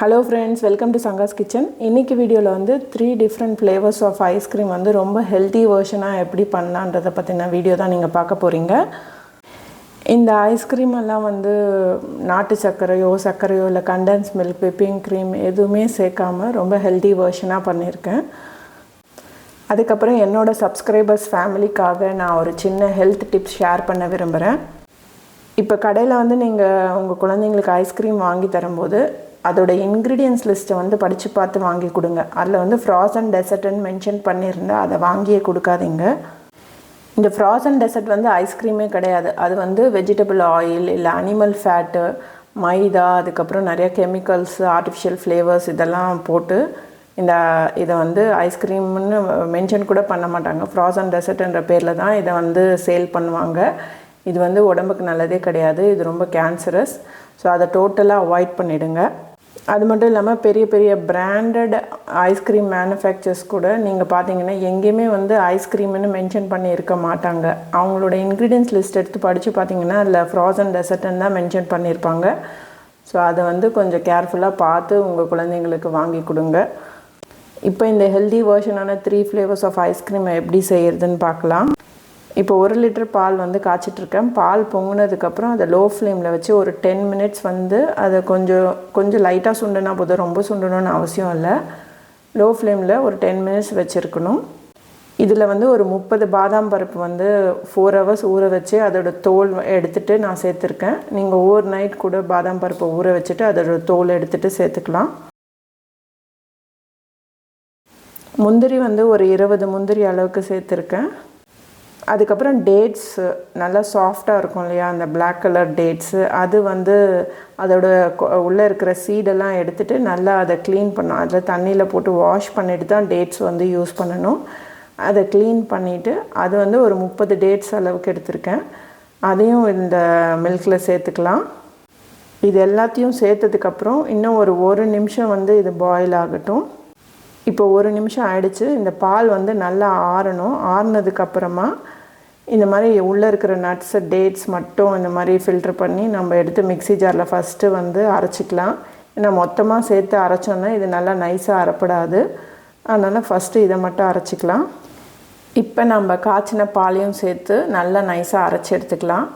Hello friends welcome to Sangha's kitchen இன்றைக்கி வீடியோவில் வந்து three different flavours of ice cream வந்து ரொம்ப ஹெல்த்தி வேர்ஷனாக எப்படி பண்ணலான்றதை பற்றின வீடியோ தான் நீங்கள் பார்க்க போகிறீங்க இந்த ஐஸ்கிரீம் எல்லாம் வந்து நாட்டு சர்க்கரையோ சர்க்கரையோ இல்லை கண்டென்ஸ் மில்க் விப்பிங் க்ரீம் எதுவுமே சேர்க்காமல் ரொம்ப ஹெல்த்தி வேர்ஷனாக பண்ணியிருக்கேன். அதுக்கப்புறம் என்னோட சப்ஸ்கிரைபர்ஸ் ஃபேமிலிக்காக நான் ஒரு சின்ன ஹெல்த் டிப்ஸ் ஷேர் பண்ண விரும்புகிறேன் இப்போ கடையில் வந்து நீங்கள் உங்கள் குழந்தைங்களுக்கு ஐஸ்கிரீம் வாங்கி தரும்போது அதோட இன்க்ரீடியன்ஸ் லிஸ்ட்டை வந்து படித்து பார்த்து வாங்கி கொடுங்க. அதில் வந்து ஃப்ராசன் டெசர்ட்னு மென்ஷன் பண்ணியிருந்தால் அதை வாங்கியே கொடுக்காதீங்க. இந்த ஃப்ராசன் டெசர்ட் வந்து ஐஸ்கிரீமே கிடையாது. அது வந்து வெஜிடபிள் ஆயில் இல்லை அனிமல் ஃபேட்டு மைதா அதுக்கப்புறம் நிறைய கெமிக்கல்ஸ் ஆர்டிஃபிஷியல் ஃப்ளேவர்ஸ் இதெல்லாம் போட்டு இந்த இதை வந்து ஐஸ்கிரீம்னு மென்ஷன் கூட பண்ண மாட்டாங்க. ஃப்ராசன் டெசர்ட்ன்ற பேரில் தான் இதை வந்து சேல் பண்ணுவாங்க. இது வந்து உடம்புக்கு நல்லதே கிடையாது. இது ரொம்ப கேன்சரஸ் ஸோ அதை டோட்டலாக அவாய்ட் பண்ணிவிடுங்க அது மட்டும் இல்லாமல் பெரிய பெரிய பிராண்டட் ஐஸ்கிரீம் மேனுஃபேக்சர்ஸ் கூட நீங்கள் பார்த்தீங்கன்னா எங்கேயுமே வந்து ஐஸ்கிரீம்னு மென்ஷன் பண்ணியிருக்க மாட்டாங்க. அவங்களோட இன்க்ரீடியன்ஸ் லிஸ்ட் எடுத்து படித்து பார்த்தீங்கன்னா அதில் ஃப்ராசன் டெசர்ட்னு தான் மென்ஷன் பண்ணியிருப்பாங்க. ஸோ அதை வந்து கொஞ்சம் கேர்ஃபுல்லாக பார்த்து உங்கள் குழந்தைங்களுக்கு வாங்கி கொடுங்க. இப்போ இந்த ஹெல்தி வேர்ஷனான த்ரீ ஃப்ளேவர்ஸ் ஆஃப் ஐஸ்கிரீமை எப்படி செய்கிறதுன்னு பார்க்கலாம். இப்போ ஒரு லிட்டர் பால் வந்து காய்ச்சிட்ருக்கேன். பால் பொங்கினதுக்கப்புறம் அதை லோ ஃப்ளேமில் வச்சு ஒரு டென் மினிட்ஸ் வந்து அதை கொஞ்சம் கொஞ்சம் லைட்டாக சுண்டுனா போதும். ரொம்ப சுண்டணும்னு அவசியம் இல்லை. லோ ஃப்ளேமில் ஒரு டென் மினிட்ஸ் வச்சுருக்கணும். இதில் வந்து ஒரு முப்பது பாதாம் பருப்பு வந்து ஃபோர் ஹவர்ஸ் ஊற வச்சு அதோட தோல் எடுத்துகிட்டு நான் சேர்த்துருக்கேன். நீங்கள் ஓவர் நைட் கூட பாதாம் பருப்பை ஊற வச்சுட்டு அதோட தோல் எடுத்துகிட்டு சேர்த்துக்கலாம். முந்திரி வந்து ஒரு இருபது முந்திரி அளவுக்கு சேர்த்துருக்கேன். அதுக்கப்புறம் டேட்ஸு நல்லா சாஃப்டாக இருக்கும் இல்லையா? அந்த பிளாக் கலர் டேட்ஸு அது வந்து அதோட உள்ளே இருக்கிற சீடெல்லாம் எடுத்துகிட்டு நல்லா அதை க்ளீன் பண்ணணும். அதில் தண்ணியில் போட்டு வாஷ் பண்ணிவிட்டு தான் டேட்ஸ் வந்து யூஸ் பண்ணணும். அதை க்ளீன் பண்ணிவிட்டு அது வந்து ஒரு முப்பது டேட்ஸ் அளவுக்கு எடுத்திருக்கேன். அதையும் இந்த மில்கில் சேர்த்துக்கலாம். இது எல்லாத்தையும் சேர்த்ததுக்கப்புறம் இன்னும் ஒரு ஒரு நிமிஷம் வந்து இது பாயில் ஆகட்டும். இப்போ ஒரு நிமிஷம் ஆயிடுச்சு. இந்த பால் வந்து நல்லா ஆறணும். ஆறுனதுக்கப்புறமா இந்த மாதிரி உள்ளே இருக்கிற நட்ஸு டேட்ஸ் மட்டும் இந்த மாதிரி ஃபில்ட்ரு பண்ணி நம்ம எடுத்து மிக்சி ஜாரில் ஃபஸ்ட்டு வந்து அரைச்சிக்கலாம். ஏன்னா மொத்தமாக சேர்த்து அரைச்சோன்னா இது நல்லா நைஸாக அரைப்படாது. அதனால் ஃபஸ்ட்டு இதை மட்டும் அரைச்சிக்கலாம். இப்போ நம்ம காய்ச்சின பாலையும் சேர்த்து நல்லா நைஸாக அரைச்சி எடுத்துக்கலாம்.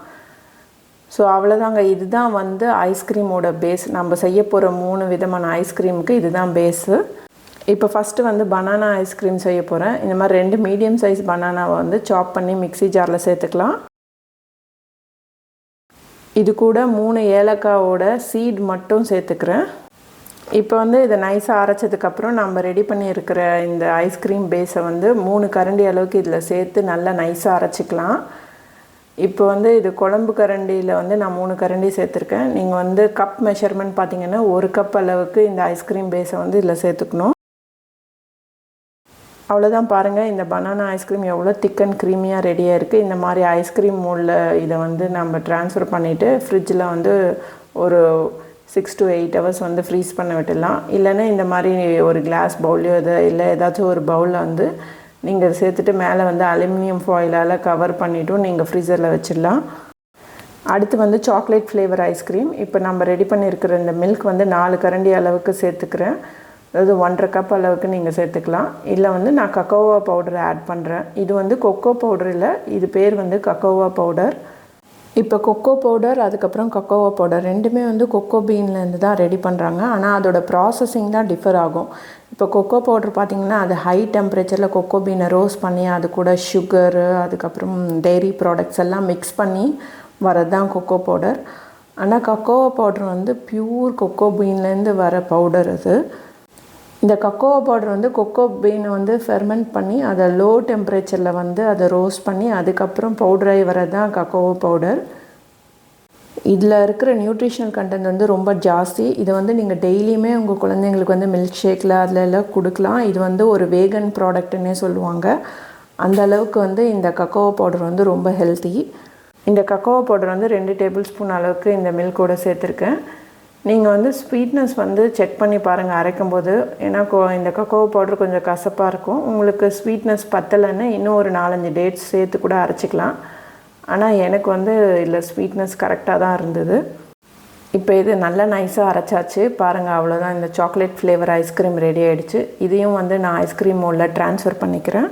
ஸோ அவ்வளோதாங்க இதுதான் வந்து ஐஸ்கிரீமோட பேஸ் நம்ம செய்ய போகிற மூணு விதமான ஐஸ்கிரீமுக்கு இதுதான் பேஸு இப்போ ஃபஸ்ட்டு வந்து பனானா ஐஸ்கிரீம் செய்ய போகிறேன் இந்த மாதிரி ரெண்டு மீடியம் சைஸ் பனானாவை வந்து சாப் பண்ணி மிக்சி ஜாரில் சேர்த்துக்கலாம். இது கூட மூணு ஏலக்காவோட சீட் மட்டும் சேர்த்துக்கிறேன். இப்போ வந்து இதை நைஸாக அரைச்சதுக்கப்புறம் நம்ம ரெடி பண்ணியிருக்கிற இந்த ஐஸ்கிரீம் பேஸை வந்து மூணு கரண்டி அளவுக்கு இதில் சேர்த்து நல்லா நைஸாக அரைச்சிக்கலாம். இப்போ வந்து இது குழம்பு கரண்டியில் வந்து நான் மூணு கரண்டி சேர்த்துருக்கேன். நீங்கள் வந்து கப் மெஷர்மெண்ட் பார்த்தீங்கன்னா ஒரு கப் அளவுக்கு இந்த ஐஸ்கிரீம் பேஸை வந்து இதில் சேர்த்துக்கணும். அவ்வளோதான் பாருங்கள் இந்த பனானா ஐஸ்கிரீம் எவ்வளோ திக் அண்ட் க்ரீமியாக ரெடியாக இருக்குது இந்த மாதிரி ஐஸ்கிரீம் மூலில் இதை வந்து நம்ம ட்ரான்ஸ்ஃபர் பண்ணிவிட்டு ஃப்ரிட்ஜில் வந்து ஒரு சிக்ஸ் டு எயிட் ஹவர்ஸ் வந்து ஃப்ரீஸ் பண்ண விட்டுடலாம். இல்லைன்னா இந்த மாதிரி ஒரு கிளாஸ் பவுல்லையோ இதை இல்லை ஏதாச்சும் ஒரு பவுலில் வந்து நீங்கள் சேர்த்துட்டு மேலே வந்து அலுமினியம் ஃபாயிலால் கவர் பண்ணிவிட்டும் நீங்கள் ஃப்ரீசரில் வச்சிடலாம். அடுத்து வந்து சாக்லேட் ஃப்ளேவர் ஐஸ்கிரீம் இப்போ நம்ம ரெடி பண்ணியிருக்கிற இந்த மில்க் வந்து நாலு கரண்டி அளவுக்கு சேர்த்துக்கிறேன். அதாவது ஒன்றரை கப் அளவுக்கு நீங்கள் சேர்த்துக்கலாம். இல்லை வந்து நான் கக்கோவா பவுடரை ஆட் பண்ணுறேன் இது வந்து கொக்கோ பவுடர் இல்லை இது பேர் வந்து கக்கோவா பவுடர் இப்போ கொக்கோ பவுடர் அதுக்கப்புறம் கொக்கோவா பவுடர் ரெண்டுமே வந்து கொக்கோ பீன்லேருந்து தான் ரெடி பண்ணுறாங்க ஆனால் அதோட ப்ராசஸிங் தான் டிஃபர் ஆகும். இப்போ கொக்கோ பவுடர் பார்த்திங்கன்னா அது ஹை டெம்பரேச்சரில் கொக்கோ பீனை ரோஸ்ட் பண்ணி அது கூட சுகரு அதுக்கப்புறம் டெய்ரி ப்ராடக்ட்ஸ் எல்லாம் மிக்ஸ் பண்ணி வரது தான் கொக்கோ பவுடர் ஆனால் கொக்கோவா பவுடர் வந்து பியூர் கொக்கோ பீன்லேருந்து வர பவுடர் அது. இந்த கக்கோவா பவுடர் வந்து கொக்கோ பீனை வந்து ஃபெர்மெண்ட் பண்ணி அதை லோ டெம்பரேச்சரில் வந்து அதை ரோஸ்ட் பண்ணி அதுக்கப்புறம் பவுடராகி வரது தான் கக்கோவா பவுடர் இதில் இருக்கிற நியூட்ரிஷனல் கண்டென்ட் வந்து ரொம்ப ஜாஸ்தி. இதை வந்து நீங்கள் டெய்லியுமே உங்கள் குழந்தைங்களுக்கு வந்து மில்க் ஷேக்கில் அதில் எல்லாம் கொடுக்கலாம். இது வந்து ஒரு வேகன் ப்ராடக்ட்டுன்னே சொல்லுவாங்க. அந்த அளவுக்கு வந்து இந்த கக்கோவா பவுடர் வந்து ரொம்ப ஹெல்த்தி இந்த கக்கோவா பவுடர் வந்து ரெண்டு டேபிள் ஸ்பூன் அளவுக்கு இந்த மில்கோடு சேர்த்துருக்கேன். நீங்கள் வந்து ஸ்வீட்னஸ் வந்து செக் பண்ணி பாருங்கள் அரைக்கும்போது. ஏன்னா இந்த கக்கோவா பவுடர் கொஞ்சம் கசப்பாக இருக்கும். உங்களுக்கு ஸ்வீட்னஸ் பத்தலைன்னு இன்னும் ஒரு நாலஞ்சு டேட்ஸ் சேர்த்து கூட அரைச்சிக்கலாம். ஆனால் எனக்கு வந்து இதில் ஸ்வீட்னஸ் கரெக்டாக தான் இருந்தது. இப்போ இது நல்லா நைஸாக அரைச்சாச்சு. பாருங்கள் அவ்வளோதான் இந்த சாக்லேட் ஃப்ளேவர் ஐஸ்கிரீம் ரெடி ஆகிடுச்சு இதையும் வந்து நான் ஐஸ்கிரீம் மோலில் ட்ரான்ஸ்ஃபர் பண்ணிக்கிறேன்.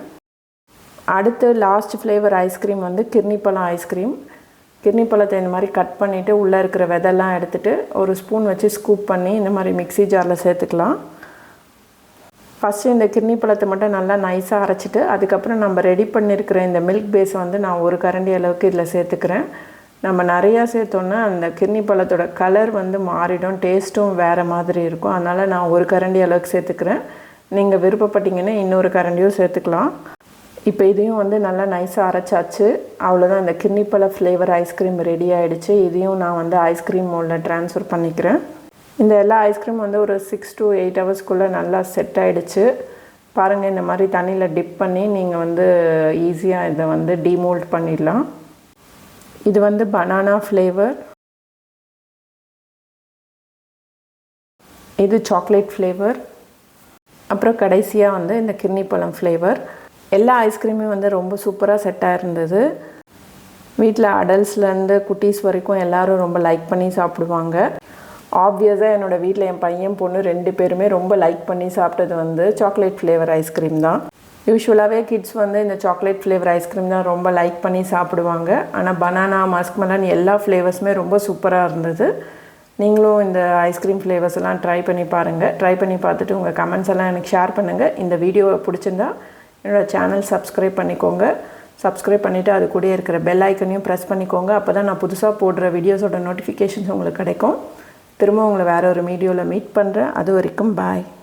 அடுத்து லாஸ்ட் ஃப்ளேவர் ஐஸ்கிரீம் வந்து கிர்னிப்பழம் ஐஸ்கிரீம் கிட்னி பழத்தை இந்த மாதிரி கட் பண்ணிவிட்டு உள்ளே இருக்கிற விதெல்லாம் எடுத்துகிட்டு ஒரு ஸ்பூன் வச்சு ஸ்கூப் பண்ணி இந்த மாதிரி மிக்ஸி ஜாரில் சேர்த்துக்கலாம். ஃபஸ்ட்டு இந்த கிட்னி பழத்தை மட்டும் நல்லா நைஸாக அரைச்சிட்டு அதுக்கப்புறம் நம்ம ரெடி பண்ணியிருக்கிற இந்த மில்க் பேஸை வந்து நான் ஒரு கரண்டி அளவுக்கு இதில் சேர்த்துக்கிறேன். நம்ம நிறையா சேர்த்தோன்னா அந்த கிட்னி பழத்தோட கலர் வந்து மாறிடும் டேஸ்ட்டும் வேறு மாதிரி இருக்கும். அதனால் நான் ஒரு கரண்டி அளவுக்கு சேர்த்துக்கிறேன். நீங்கள் விருப்பப்பட்டீங்கன்னா இன்னொரு கரண்டியும் சேர்த்துக்கலாம். இப்போ இதையும் வந்து நல்லா நைஸாக அரைச்சாச்சு. அவ்வளோதான் இந்த கிண்ணிப்பழ ஃப்ளேவர் ஐஸ்கிரீம் ரெடி ஆகிடுச்சு இதையும் நான் வந்து ஐஸ்கிரீம் மோல்டில் ட்ரான்ஸ்ஃபர் பண்ணிக்கிறேன். இந்த எல்லா ஐஸ்கிரீம் வந்து ஒரு சிக்ஸ் டு எயிட் ஹவர்ஸ்க்குள்ளே நல்லா செட் ஆகிடுச்சு பாருங்கள் இந்த மாதிரி தண்ணியில் டிப் பண்ணி நீங்கள் வந்து ஈஸியாக இதை வந்து டிமோல்ட் பண்ணிடலாம். இது வந்து பனானா ஃப்ளேவர் இது சாக்லேட் ஃப்ளேவர் அப்புறம் கடைசியாக வந்து இந்த கிர்னி பழம் ஃப்ளேவர் எல்லா ஐஸ்கிரீமும் வந்து ரொம்ப சூப்பராக செட்டாக இருந்தது. வீட்டில் அடல்ட்ஸ்லேருந்து குட்டீஸ் வரைக்கும் எல்லோரும் ரொம்ப லைக் பண்ணி சாப்பிடுவாங்க. ஆப்வியஸாக என்னோடய வீட்டில் என் பையன் பொண்ணு ரெண்டு பேருமே ரொம்ப லைக் பண்ணி சாப்பிட்டது வந்து சாக்லேட் ஃப்ளேவர் ஐஸ்கிரீம் தான். யூஸ்வலாகவே கிட்ஸ் வந்து இந்த சாக்லேட் ஃப்ளேவர் ஐஸ்கிரீம் தான் ரொம்ப லைக் பண்ணி சாப்பிடுவாங்க. ஆனால் பனானா மஸ்க்மெலன் எல்லா ஃப்ளேவர்ஸுமே ரொம்ப சூப்பராக இருந்தது. நீங்களும் இந்த ஐஸ்கிரீம் ஃப்ளேவர்ஸ் எல்லாம் ட்ரை பண்ணி பாருங்கள் ட்ரை பண்ணி பார்த்துட்டு உங்கள் கமெண்ட்ஸ் எல்லாம் எனக்கு ஷேர் பண்ணுங்கள் இந்த வீடியோவை பிடிச்சிருந்தா என்னோடய சேனல் சப்ஸ்கிரைப் பண்ணிக்கோங்க. சப்ஸ்கிரைப் பண்ணிவிட்டு அது கூட இருக்கிற பெல் ஐக்கனையும் ப்ரெஸ் பண்ணிக்கோங்க. அப்போ தான் நான் புதுசாக போடுற வீடியோஸோட நோட்டிஃபிகேஷன்ஸ் உங்களுக்கு கிடைக்கும். திரும்ப உங்களை வேறு ஒரு வீடியோவில் மீட் பண்ணுறேன் அது வரைக்கும் பாய்